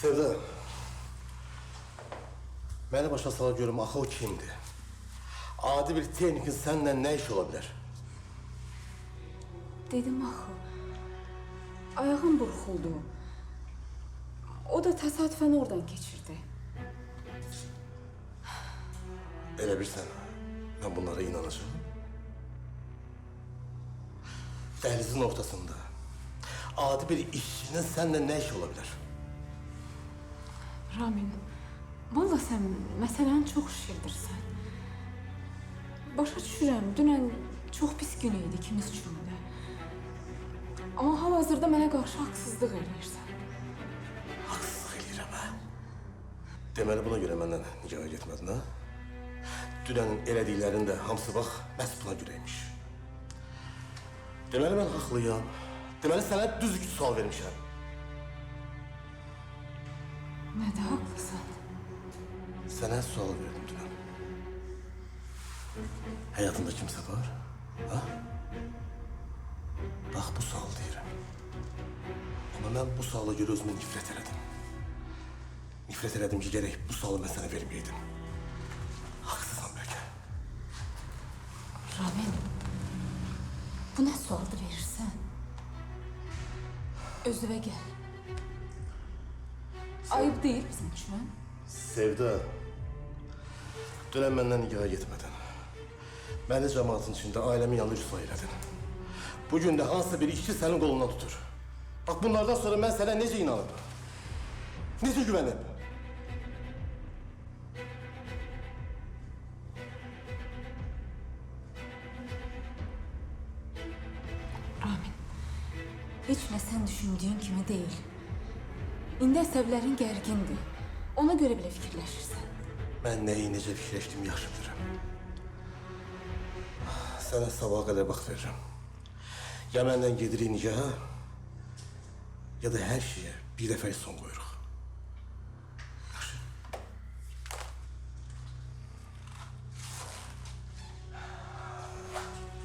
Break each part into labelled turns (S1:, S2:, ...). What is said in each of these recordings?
S1: Sevda. Məni başa sala görüm axı o kimdir? Adi bir texnikin səndən nə iş ola bilər?
S2: Dedim axı. Ayağım burxuldu. O da təsadüfən oradan keçirdi.
S1: Elə bilsən, mən bunlara inanacağım. Dəhlizin ortasında adi bir işçinin səninlə nə iş ola bilər?
S2: Ramin, valla sən məsələni çox şişirdirsən. Başa düşürəm, dünən çox pis gün idi ikimiz üçün də. Amma hal-hazırda mənə qarşı haqsızlıq eləyirsən.
S1: Haqsızlıq eləyirəm, hə? Deməli buna görə məndən nigaha getmədin, ha? Dünənin elədiklərin də hamısı bax, məhz buna görəymiş. Deməli mən haqlıyam. Deməli sənə düzgün sual vermişəm.
S2: Nədə haqlısan?
S1: Sənə sual verdim dünən. Həyatında kimsə var? Ha? Bax bu sual deyirəm. Amma mən bu suala görə özümü nifrət elədim. Nifrət elədim ki, gərək bu sualı mən sənə verməyeydim. Haqsızam bəlkə.
S2: Ramin, bu nə sualdı verirsən? Özüvə gəl. Ayıb deyil bizim üçün.
S1: Sevda, dünən məndən nigaha getmədin. Məni cəmaatın içində ailəmin yanında rüsva elədin. Bugün də hansısa bir işçi sənin qolundan tutur. Bax bunlardan sonra mən sənə necə inanıb? Necə güvənib?
S2: Ramin, heç nə sən düşündüyün kimi deyil. İndi əsəblərin gərgindir. Ona görə belə fikirləşirsən.
S1: Mən nəyi necə fikirləşdiyimi yaxşı bilirəm. Sənə sabaha qədər vaxt verirəm. Ya məndən gedirik nigaha, ya da hər şeyə bir dəfə son qoyuruq. Yaxşı.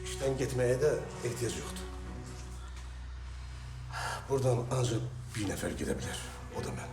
S1: İşdən getməyə də ehtiyac yoxdur. Buradan ancaq bir nəfər gedə bilər. O da ben.